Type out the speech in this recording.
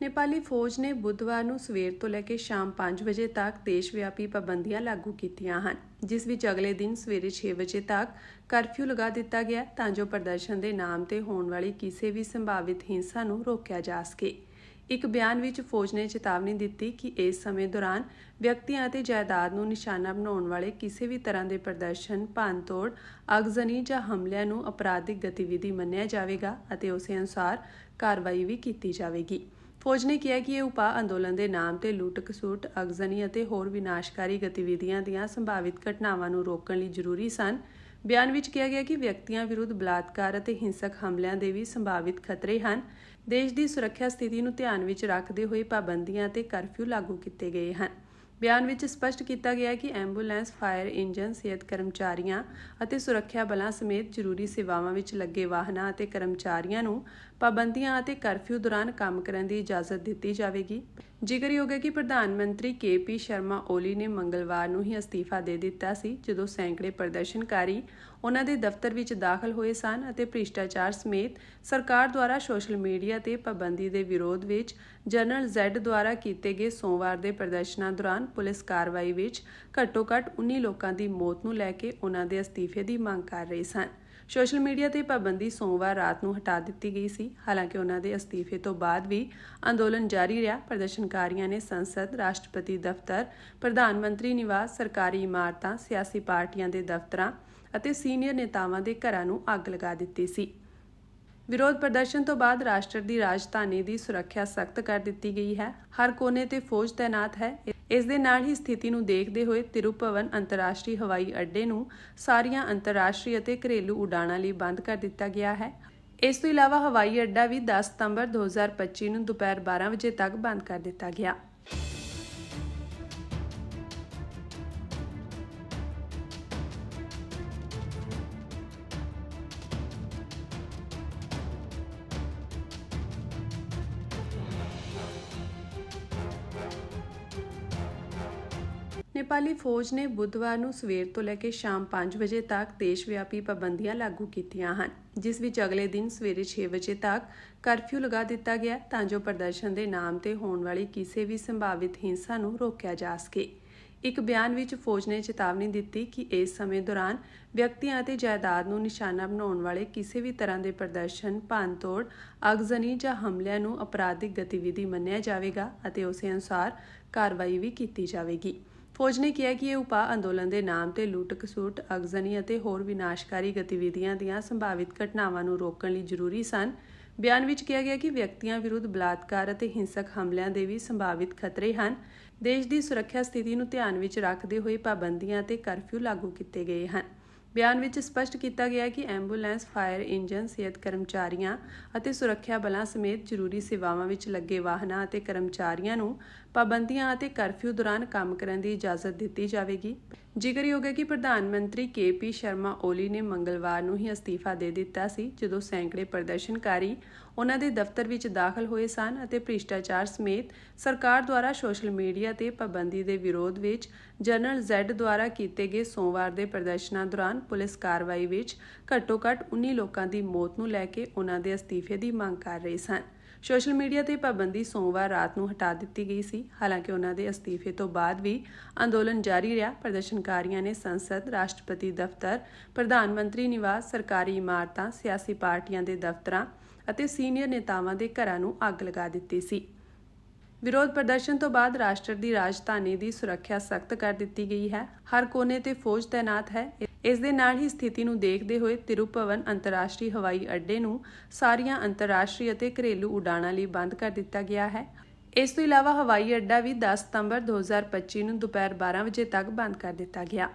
ਨੇਪਾਲੀ ਫੌਜ ਨੇ ਬੁੱਧਵਾਰ ਨੂੰ ਸਵੇਰ ਤੋਂ ਲੈ ਕੇ ਸ਼ਾਮ 5 ਵਜੇ ਤੱਕ ਦੇਸ਼ ਵਿਆਪੀ ਪਾਬੰਦੀਆਂ ਲਾਗੂ ਕੀਤੀਆਂ ਹਨ, ਜਿਸ ਵਿੱਚ ਅਗਲੇ ਦਿਨ ਸਵੇਰੇ 6 ਵਜੇ ਤੱਕ ਕਰਫਿਊ ਲਗਾ ਦਿੱਤਾ ਗਿਆ ਤਾਂ ਜੋ ਪ੍ਰਦਰਸ਼ਨ ਦੇ ਨਾਮ ਤੇ ਹੋਣ ਵਾਲੀ ਕਿਸੇ ਵੀ ਸੰਭਾਵਿਤ ਹਿੰਸਾ ਨੂੰ ਰੋਕਿਆ ਜਾ ਸਕੇ। ਇੱਕ ਬਿਆਨ ਵਿੱਚ ਫੌਜ ਨੇ ਚੇਤਾਵਨੀ ਦਿੱਤੀ ਕਿ ਇਸ ਸਮੇਂ ਦੌਰਾਨ ਵਿਅਕਤੀਆਂ ਅਤੇ ਜਾਇਦਾਦ ਨੂੰ ਨਿਸ਼ਾਨਾ ਬਣਾਉਣ ਵਾਲੇ ਕਿਸੇ ਵੀ ਤਰ੍ਹਾਂ ਦੇ ਪ੍ਰਦਰਸ਼ਨ, ਭੰਨਤੋੜ, ਅਗਜ਼ਨੀ ਜਾਂ ਹਮਲਿਆਂ ਨੂੰ ਅਪਰਾਧਿਕ ਗਤੀਵਿਧੀ ਮੰਨਿਆ ਜਾਵੇਗਾ ਅਤੇ ਉਸੇ ਅਨੁਸਾਰ ਕਾਰਵਾਈ ਵੀ ਕੀਤੀ ਜਾਵੇਗੀ। ਫੌਜ ਨੇ ਕਿਹਾ ਕਿ ਇਹ ਉਪਾਅ ਅੰਦੋਲਨ ਦੇ ਨਾਮ ਤੇ ਲੁੱਟ ਖਸੁੱਟ ਅਗਜ਼ਨੀ ਅਤੇ ਹੋਰ ਵਿਨਾਸ਼ਕਾਰੀ ਗਤੀਵਿਧੀਆਂ ਦੀਆਂ ਸੰਭਾਵਿਤ ਘਟਨਾਵਾਂ ਨੂੰ ਰੋਕਣ ਲਈ ਜ਼ਰੂਰੀ ਸਨ। ਬਿਆਨ ਵਿੱਚ ਕਿਹਾ ਗਿਆ ਕਿ ਵਿਅਕਤੀਆਂ ਵਿਰੁੱਧ ਬਲਾਤਕਾਰ ਅਤੇ ਹਿੰਸਕ ਹਮਲਿਆਂ ਦੇ ਵੀ ਸੰਭਾਵਿਤ ਖਤਰੇ ਹਨ। ਦੇਸ਼ ਦੀ ਸੁਰੱਖਿਆ ਸਥਿਤੀ ਨੂੰ ਧਿਆਨ ਵਿੱਚ ਰੱਖਦੇ ਹੋਏ ਪਾਬੰਦੀਆਂ ਅਤੇ ਕਰਫਿਊ ਲਾਗੂ ਕੀਤੇ ਗਏ ਹਨ। ਬਿਆਨ ਵਿੱਚ ਸਪਸ਼ਟ ਕੀਤਾ ਗਿਆ ਕਿ ਐਂਬੂਲੈਂਸ, ਫਾਇਰ ਇੰਜਨ, ਸਿਹਤ ਕਰਮਚਾਰੀਆਂ ਅਤੇ ਸੁਰੱਖਿਆ ਬਲਾਂ ਸਮੇਤ ਜ਼ਰੂਰੀ ਸੇਵਾਵਾਂ ਵਿੱਚ ਲੱਗੇ ਵਾਹਨਾਂ ਅਤੇ ਕਰਮਚਾਰੀਆਂ ਨੂੰ ਪਾਬੰਦੀਆਂ ਅਤੇ ਕਰਫਿਊ ਦੌਰਾਨ ਕੰਮ ਕਰਨ ਦੀ ਇਜਾਜ਼ਤ ਦਿੱਤੀ ਜਾਵੇਗੀ। ਜ਼ਿਕਰਯੋਗ ਹੈ ਕਿ ਪ੍ਰਧਾਨ ਮੰਤਰੀ ਕੇਪੀ ਸ਼ਰਮਾ ਓਲੀ ਨੇ ਮੰਗਲਵਾਰ ਨੂੰ ਹੀ ਅਸਤੀਫਾ ਦੇ ਦਿੱਤਾ ਸੀ, ਜਦੋਂ ਸੈਂਕੜੇ ਪ੍ਰਦਰਸ਼ਨਕਾਰੀ ਉਹਨਾਂ ਦੇ ਦਫ਼ਤਰ ਵਿੱਚ ਦਾਖਲ ਹੋਏ ਸਨ ਅਤੇ ਭ੍ਰਿਸ਼ਟਾਚਾਰ ਸਮੇਤ ਸਰਕਾਰ ਦੁਆਰਾ ਸੋਸ਼ਲ ਮੀਡੀਆ ਤੇ ਪਾਬੰਦੀ ਦੇ ਵਿਰੋਧ ਵਿੱਚ ਜਨਰਲ ਜ਼ੈਡ ਦੁਆਰਾ ਕੀਤੇ ਗਏ ਸੋਮਵਾਰ ਦੇ ਪ੍ਰਦਰਸ਼ਨਾਂ ਦੌਰਾਨ ਪੁਲਿਸ ਕਾਰਵਾਈ ਵਿੱਚ ਘੱਟੋ-ਘੱਟ 19 ਲੋਕਾਂ ਦੀ ਮੌਤ ਨੂੰ ਲੈ ਕੇ ਉਹਨਾਂ ਦੇ ਅਸਤੀਫੇ ਦੀ ਮੰਗ ਕਰ ਰਹੇ ਸਨ। ਸੋਸ਼ਲ ਮੀਡੀਆ ਤੇ ਪਾਬੰਦੀ ਸੋਮਵਾਰ ਰਾਤ ਨੂੰ ਹਟਾ ਦਿੱਤੀ ਗਈ ਸੀ। ਹਾਲਾਂਕਿ ਉਹਨਾਂ ਦੇ ਅਸਤੀਫੇ ਤੋਂ ਬਾਅਦ ਵੀ ਅੰਦੋਲਨ ਜਾਰੀ ਰਿਹਾ। ਪ੍ਰਦਰਸ਼ਨਕਾਰੀਆਂ ਨੇ ਸੰਸਦ, ਰਾਸ਼ਟਰਪਤੀ ਦਫ਼ਤਰ, ਪ੍ਰਧਾਨ ਮੰਤਰੀ ਨਿਵਾਸ, ਸਰਕਾਰੀ ਇਮਾਰਤਾਂ, ਸਿਆਸੀ ਪਾਰਟੀਆਂ ਦੇ ਦਫ਼ਤਰਾਂ ਅਤੇ ਸੀਨੀਅਰ ਨੇਤਾਵਾਂ ਦੇ ਘਰਾਂ ਨੂੰ ਅੱਗ ਲਗਾ ਦਿੱਤੀ ਸੀ। ਵਿਰੋਧ ਪ੍ਰਦਰਸ਼ਨ ਤੋਂ ਬਾਅਦ ਰਾਸ਼ਟਰ ਦੀ ਰਾਜਧਾਨੀ ਦੀ ਸੁਰੱਖਿਆ ਸਖਤ ਕਰ ਦਿੱਤੀ ਗਈ ਹੈ। ਹਰ ਕੋਨੇ ਤੇ ਫੌਜ ਤਾਇਨਾਤ ਹੈ। ਇਸ ਦੇ ਨਾਲ ਹੀ ਸਥਿਤੀ ਨੂੰ ਦੇਖਦੇ ਹੋਏ ਤਿਰੂਪਵਨ ਅੰਤਰਰਾਸ਼ਟਰੀ ਹਵਾਈ ਅੱਡੇ ਨੂੰ ਸਾਰੀਆਂ ਅੰਤਰਰਾਸ਼ਟਰੀ ਅਤੇ ਘਰੇਲੂ ਉਡਾਣਾਂ ਲਈ ਬੰਦ ਕਰ ਦਿੱਤਾ ਗਿਆ ਹੈ। ਇਸ ਤੋਂ ਇਲਾਵਾ ਹਵਾਈ ਅੱਡਾ ਵੀ 10 ਸਤੰਬਰ 2025 ਨੂੰ ਦੁਪਹਿਰ 12 ਵਜੇ ਤੱਕ ਬੰਦ ਕਰ ਦਿੱਤਾ ਗਿਆ। ਨੇਪਾਲੀ ਫੌਜ ਨੇ ਬੁੱਧਵਾਰ ਨੂੰ ਸਵੇਰ ਤੋਂ ਲੈ ਕੇ ਸ਼ਾਮ 5 ਵਜੇ ਤੱਕ ਦੇਸ਼ ਵਿਆਪੀ ਪਾਬੰਦੀਆਂ ਲਾਗੂ ਕੀਤੀਆਂ ਹਨ, ਜਿਸ ਵਿੱਚ ਅਗਲੇ ਦਿਨ ਸਵੇਰੇ 6 ਵਜੇ ਤੱਕ ਕਰਫਿਊ ਲਗਾ ਦਿੱਤਾ ਗਿਆ ਤਾਂ ਜੋ ਪ੍ਰਦਰਸ਼ਨ ਦੇ ਨਾਮ ਤੇ ਹੋਣ ਵਾਲੀ ਕਿਸੇ ਵੀ ਸੰਭਾਵਿਤ ਹਿੰਸਾ ਨੂੰ ਰੋਕਿਆ ਜਾ ਸਕੇ। ਇੱਕ ਬਿਆਨ ਵਿੱਚ ਫੌਜ ਨੇ ਚੇਤਾਵਨੀ ਦਿੱਤੀ ਕਿ ਇਸ ਸਮੇਂ ਦੌਰਾਨ ਵਿਅਕਤੀਆਂ ਅਤੇ ਜਾਇਦਾਦ ਨੂੰ ਨਿਸ਼ਾਨਾ ਬਣਾਉਣ ਵਾਲੇ ਕਿਸੇ ਵੀ ਤਰ੍ਹਾਂ ਦੇ ਪ੍ਰਦਰਸ਼ਨ, ਭੰਨਤੋੜ, ਅਗਜ਼ਨੀ ਜਾਂ ਹਮਲਿਆਂ ਨੂੰ ਅਪਰਾਧਿਕ ਗਤੀਵਿਧੀ ਮੰਨਿਆ ਜਾਵੇਗਾ ਅਤੇ ਉਸੇ ਅਨੁਸਾਰ ਕਾਰਵਾਈ ਵੀ ਕੀਤੀ ਜਾਵੇਗੀ। ਫੌਜ ਨੇ ਕਿਹਾ ਕਿ ਇਹ ਉਪਾਅ ਅੰਦੋਲਨ ਦੇ ਨਾਮ ਤੇ ਲੁੱਟ ਖਸੁੱਟ ਅਗਜ਼ਨੀ ਅਤੇ ਹੋਰ ਵਿਨਾਸ਼ਕਾਰੀ ਗਤੀਵਿਧੀਆਂ ਦੀਆਂ ਸੰਭਾਵਿਤ ਘਟਨਾਵਾਂ ਨੂੰ ਰੋਕਣ ਲਈ ਜ਼ਰੂਰੀ ਸਨ। ਬਿਆਨ ਵਿੱਚ ਕਿਹਾ ਗਿਆ ਕਿ ਵਿਅਕਤੀਆਂ ਵਿਰੁੱਧ ਬਲਾਤਕਾਰ ਅਤੇ ਹਿੰਸਕ ਹਮਲਿਆਂ ਦੇ ਵੀ ਸੰਭਾਵਿਤ ਖਤਰੇ ਹਨ। ਦੇਸ਼ ਦੀ ਸੁਰੱਖਿਆ ਸਥਿਤੀ ਨੂੰ ਧਿਆਨ ਵਿੱਚ ਰੱਖਦੇ ਹੋਏ ਪਾਬੰਦੀਆਂ ਅਤੇ ਕਰਫਿਊ ਲਾਗੂ ਕੀਤੇ ਗਏ ਹਨ। ਬਿਆਨ ਵਿੱਚ ਸਪਸ਼ਟ ਕੀਤਾ ਗਿਆ ਕਿ ਐਂਬੂਲੈਂਸ, ਫਾਇਰ ਇੰਜਨ, ਸਿਹਤ ਕਰਮਚਾਰੀਆਂ ਅਤੇ ਸੁਰੱਖਿਆ ਬਲਾਂ ਸਮੇਤ ਜ਼ਰੂਰੀ ਸੇਵਾਵਾਂ ਵਿੱਚ ਲੱਗੇ ਵਾਹਨਾਂ ਅਤੇ ਕਰਮਚਾਰੀਆਂ ਨੂੰ ਪਾਬੰਦੀਆਂ ਅਤੇ ਕਰਫਿਊ ਦੌਰਾਨ ਕੰਮ ਕਰਨ ਦੀ ਇਜਾਜ਼ਤ ਦਿੱਤੀ ਜਾਵੇਗੀ। ਜ਼ਿਕਰਯੋਗ ਹੈ ਕਿ ਪ੍ਰਧਾਨ ਮੰਤਰੀ ਕੇਪੀ ਸ਼ਰਮਾ ਓਲੀ ਨੇ ਮੰਗਲਵਾਰ ਨੂੰ ਹੀ ਅਸਤੀਫਾ ਦੇ ਦਿੱਤਾ ਸੀ, ਜਦੋਂ ਸੈਂਕੜੇ ਪ੍ਰਦਰਸ਼ਨਕਾਰੀ ਉਹਨਾਂ ਦੇ ਦਫ਼ਤਰ ਵਿੱਚ ਦਾਖਲ ਹੋਏ ਸਨ ਅਤੇ ਭ੍ਰਿਸ਼ਟਾਚਾਰ ਸਮੇਤ ਸਰਕਾਰ ਦੁਆਰਾ ਸੋਸ਼ਲ ਮੀਡੀਆ ਤੇ ਪਾਬੰਦੀ ਦੇ ਵਿਰੋਧ ਵਿੱਚ ਜਨਰਲ ਜ਼ੈਡ ਦੁਆਰਾ ਕੀਤੇ ਗਏ ਸੋਮਵਾਰ ਦੇ ਪ੍ਰਦਰਸ਼ਨਾਂ ਦੌਰਾਨ ਪੁਲਿਸ ਕਾਰਵਾਈ ਵਿੱਚ ਘੱਟੋ-ਘੱਟ 19 ਲੋਕਾਂ ਦੀ ਮੌਤ ਨੂੰ ਲੈ ਕੇ ਉਹਨਾਂ ਦੇ ਅਸਤੀਫੇ ਦੀ ਮੰਗ ਕਰ ਰਹੇ ਸਨ। ਸੋਸ਼ਲ ਮੀਡੀਆ ਤੇ ਪਾਬੰਦੀ ਸੋਮਵਾਰ ਰਾਤ ਨੂੰ ਹਟਾ ਦਿੱਤੀ ਗਈ ਸੀ। ਹਾਲਾਂਕਿ ਉਹਨਾਂ ਦੇ ਅਸਤੀਫੇ ਤੋਂ ਬਾਅਦ ਵੀ ਅੰਦੋਲਨ ਜਾਰੀ ਰਿਹਾ। ਪ੍ਰਦਰਸ਼ਨਕਾਰੀਆਂ ਨੇ ਸੰਸਦ, ਰਾਸ਼ਟਰਪਤੀ ਦਫ਼ਤਰ, ਪ੍ਰਧਾਨ ਮੰਤਰੀ ਨਿਵਾਸ, ਸਰਕਾਰੀ ਇਮਾਰਤਾਂ, ਸਿਆਸੀ ਪਾਰਟੀਆਂ ਦੇ ਦਫ਼ਤਰਾਂ ਅਤੇ ਸੀਨੀਅਰ ਨੇਤਾਵਾਂ ਦੇ ਘਰਾਂ ਨੂੰ ਅੱਗ ਲਗਾ ਦਿੱਤੀ ਸੀ। ਵਿਰੋਧ ਪ੍ਰਦਰਸ਼ਨ ਤੋਂ ਬਾਅਦ ਰਾਸ਼ਟਰ ਦੀ ਰਾਜਧਾਨੀ ਦੀ ਸੁਰੱਖਿਆ ਸਖਤ ਕਰ ਦਿੱਤੀ ਗਈ ਹੈ। ਹਰ ਕੋਨੇ ਤੇ ਫੌਜ ਤਾਇਨਾਤ ਹੈ। ਇਸ ਦੇ ਨਾਲ ਹੀ ਸਥਿਤੀ ਨੂੰ ਦੇਖਦੇ ਹੋਏ ਤਿਰੂਪਵਨ ਅੰਤਰਰਾਸ਼ਟਰੀ ਹਵਾਈ ਅੱਡੇ ਨੂੰ ਸਾਰੀਆਂ ਅੰਤਰਰਾਸ਼ਟਰੀ ਅਤੇ ਘਰੇਲੂ ਉਡਾਣਾਂ ਲਈ ਬੰਦ ਕਰ ਦਿੱਤਾ ਗਿਆ ਹੈ। ਇਸ ਤੋਂ ਇਲਾਵਾ ਹਵਾਈ ਅੱਡਾ ਵੀ 10 ਸਤੰਬਰ 2025 ਨੂੰ ਦੁਪਹਿਰ 12 ਵਜੇ ਤੱਕ ਬੰਦ ਕਰ ਦਿੱਤਾ ਗਿਆ।